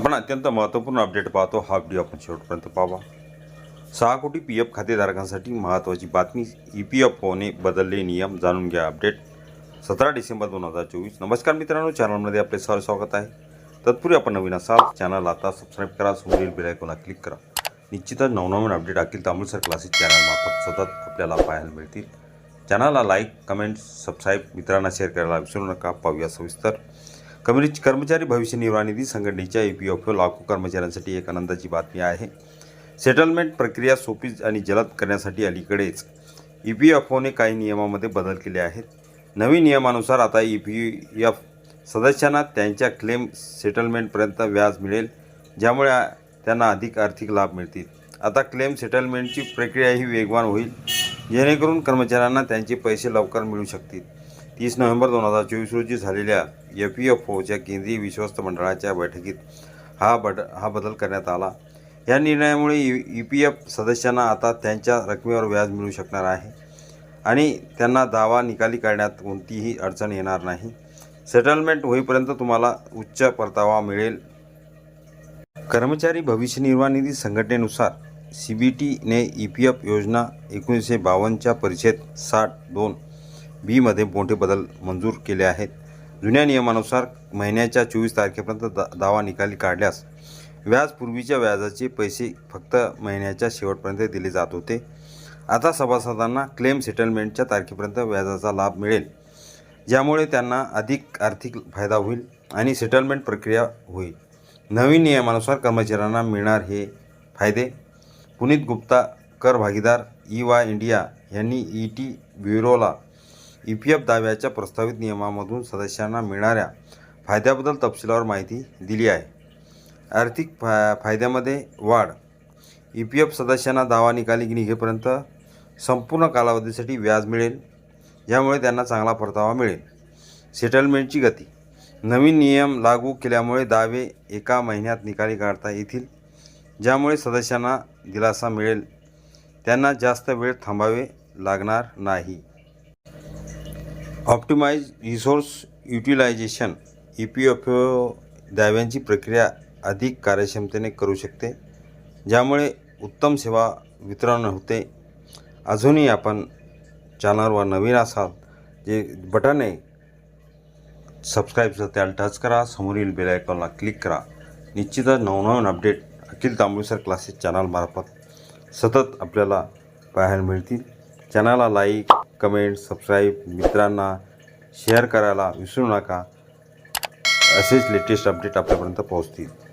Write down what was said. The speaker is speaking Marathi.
आपण अत्यंत महत्त्वपूर्ण अपडेट पाहतो. हा व्हिडिओ आपण शेवटपर्यंत पाहावा सहा कोटी पी एफ खातेधारकांसाठी महत्त्वाची बातमी. ई पी एफ ओने बदलले नियम. जाणून घ्या अपडेट सतरा डिसेंबर दोन हजार चोवीस. नमस्कार मित्रांनो. चॅनलमध्ये आपले सर स्वागत आहे. तत्पूर्वी आपण नवीन असाल चॅनल आता सबस्क्राईब करा. समोरील बेल क्लिक करा. निश्चितच नवनवीन अपडेट अखिल तांबूळसर क्लासेस चॅनलमार्फत सतत आपल्याला पाहायला मिळतील. चॅनलला लाईक कमेंट सबस्क्राईब मित्रांना शेअर करायला विसरू नका. पाहूया सविस्तर. कमरी कर्मचारी भविष्य निर्वाह निधी संघटनेच्या ई पी एफ ओ लाखो कर्मचाऱ्यांसाठी एक आनंदाची बातमी आहे. सेटलमेंट प्रक्रिया सोपी आणि जलद करण्यासाठी अलीकडेच ई पी एफ ओने काही नियमामध्ये बदल केले आहेत. नवीन नियमानुसार आता ई पी एफ सदस्यांना त्यांच्या क्लेम सेटलमेंटपर्यंत व्याज मिळेल ज्यामुळे त्यांना अधिक आर्थिक लाभ मिळतील. आता क्लेम सेटलमेंटची प्रक्रियाही वेगवान होईल. जेणेकरून कर्मचाऱ्यांना त्यांचे पैसे लवकर मिळू शकतील. तीस नोव्हेंबर दोन हजार चोवीस रोजी झालेल्या एफ ई एफ ओच्या केंद्रीय विश्वस्त मंडळाच्या बैठकीत हा बद हा बदल करण्यात आला. या निर्णयामुळे ई पी एफ सदस्यांना आता त्यांच्या रकमेवर व्याज मिळू शकणार आहे आणि त्यांना दावा निकाली काढण्यात कोणतीही अडचण येणार नाही. सेटलमेंट होईपर्यंत तुम्हाला उच्च परतावा मिळेल. कर्मचारी भविष्य निर्वाह निधी संघटनेनुसार सी बी टीने ई पी एफ योजना एकोणीसशे बावन्नच्या परिषद साठ दोन बीमध्ये मोठे बदल मंजूर केले आहेत. जुन्या नियमानुसार महिन्याच्या चोवीस तारखेपर्यंत दा दावा निकाली काढल्यास व्याज पूर्वीच्या व्याजाचे पैसे फक्त महिन्याच्या शेवटपर्यंत दिले जात होते. आता सभासदांना क्लेम सेटलमेंटच्या तारखेपर्यंत व्याजाचा लाभ मिळेल. ज्यामुळे त्यांना अधिक आर्थिक फायदा होईल आणि सेटलमेंट प्रक्रिया होईल. नवीन नियमानुसार कर्मचाऱ्यांना मिळणार हे फायदे. पुनीत गुप्ता कर भागीदार ई वाय इंडिया यांनी ई टी ब्युरोला ई पी एफ दाव्याच्या प्रस्तावित नियमामधून सदस्यांना मिळणाऱ्या फायद्याबद्दल तपशीलवार माहिती दिली आहे. आर्थिक फा फायद्यामध्ये वाढ. ई पी एफ सदस्यांना दावा निकाली निघेपर्यंत संपूर्ण कालावधीसाठी व्याज मिळेल. ज्यामुळे त्यांना चांगला परतावा मिळेल. सेटलमेंटची गती. नवीन नियम लागू केल्यामुळे दावे एका महिन्यात निकाली काढता येतील ज्यामुळे सदस्यांना दिलासा मिळेल. त्यांना जास्त वेळ थांबावे लागणार नाही. Optimise resource utilisation E P F O दाव्यांची प्रक्रिया अधिक कार्यक्षमतेने करू शकते ज्यामुळे उत्तम सेवा वितरण होते. अजूनही आपण चॅनलवर नवीन असाल जे बटन आहे सबस्क्राईबचं त्याला टच करा समोरील बेल आयकॉनला क्लिक करा. निश्चितच नवनवीन अपडेट अखिल तांबळीसर क्लासेस चॅनलमार्फत सतत आपल्याला पाहायला मिळतील. चॅनलला लाईक कमेंट सबस्क्राईब मित्रांना शेअर करायला विसरू नका. असेच लेटेस्ट अपडेट आपल्यापर्यंत पोहोचतील.